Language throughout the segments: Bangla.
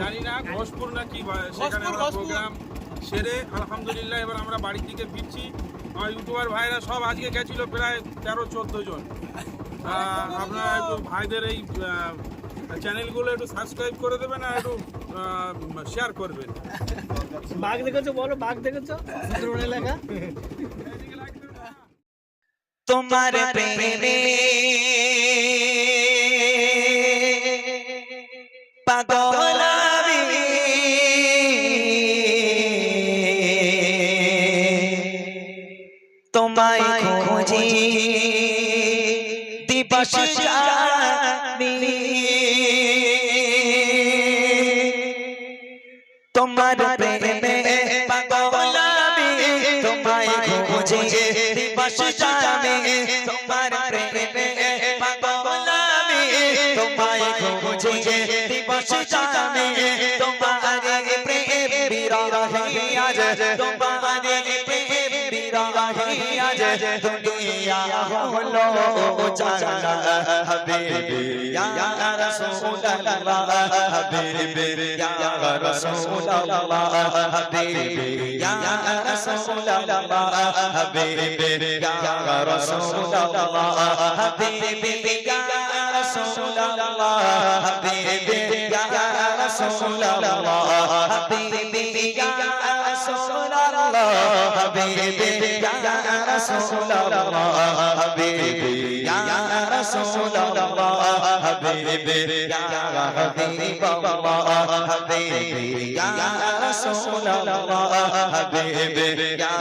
জানি না ঘোষপুর না কি সেখানে ঘোষপুর, আমরা ঘোষপুর। প্রোগ্রাম সেরে আলহামদুলিল্লাহ এবার আমরা বাড়ির দিকে ফিরছি। আমার ইউটিউবার ভাইরা সব আজকে গেছিল প্রায় তেরো চোদ্দ জন। আপনারা একটু ভাইদের এই চ্যানেলগুলো একটু সাবস্ক্রাইব করে দেবেন আর একটু শেয়ার করবেন। বাঘ দেখেছ বলো বাঘ দেখেছ? এলাকা? তোমার প্রেমে পাগল আমি তোমায় খোঁজি। দিবস তোমার প্রেমে পাগল আমি তোমায় খোঁজি। দিবস তোমার প্রেমে আজ তোমার প্রেম বিরহে আজ দুনিয়া হলো জানা হাবিবি ইয়া রাসূলুল্লাহ হাবিবি ইয়া রাসূলুল্লাহ হাবিবি ইয়া রাসূলুল্লাহ হাবিবি ইয়া রাসূলুল্লাহ হাবিবি ইয়া রাসূলুল্লাহ হাবিবি ইয়া রাসূলুল্লাহ হাবিবি ইয়া حبيبي يا رسول الله حبيبي يا رسول الله حبيبي يا حبيب الله حبيبي يا رسول الله حبيبي يا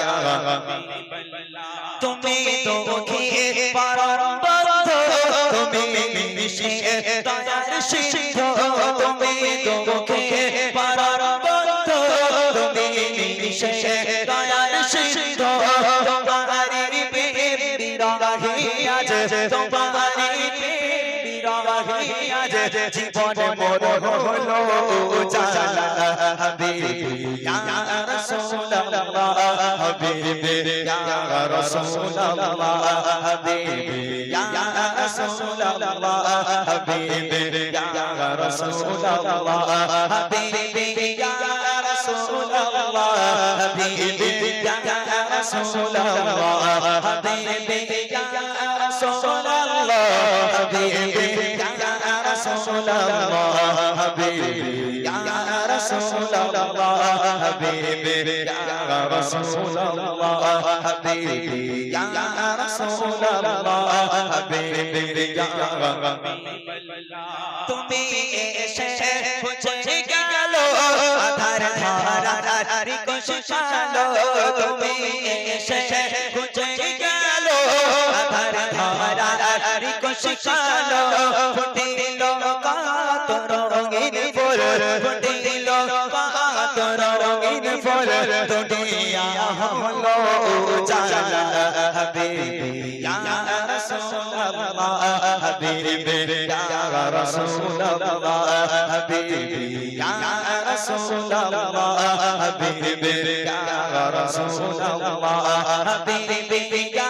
حبيب الله تمہیں تو کھے پرمبر تمہیں مشے تار شیخ تمہیں تو کھے پرمبر تمہیں مشے তোমার প্রেম বিরহে আজ জীবন মোর হলো। জালা হাবিবি ইয়া রাসূলুল্লাহ, হাবিবি ইয়া রাসূলুল্লাহ, হাবিবি ইয়া রাসূলুল্লাহ, হাবিবি ইয়া রাসূলুল্লাহ, হাবিবি ইয়া রাসূলুল্লাহ হাবিবি ইয়া রাসূলুল্লাহ হাবিবি ইয়া حبيبي يا رسول الله حبيبي يا رسول الله حبيبي يا رسول الله حبيبي يا رسول الله حبيبي يا تمہیں شہر কোশালো ফুটিল কাত রঙিন ফুল, ফুটিল কাত রঙিন ফুল, দুনিয়া হলো জালা হাবিবি ইয়া রাসূলুল্লাহ, হাবিবি ইয়া রাসূলুল্লাহ, হাবিবি ইয়া রাসূলুল্লাহ, হাবিবি ইয়া রাসূলুল্লাহ, হাবিবি ইয়া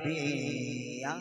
হাবিবি ইয়া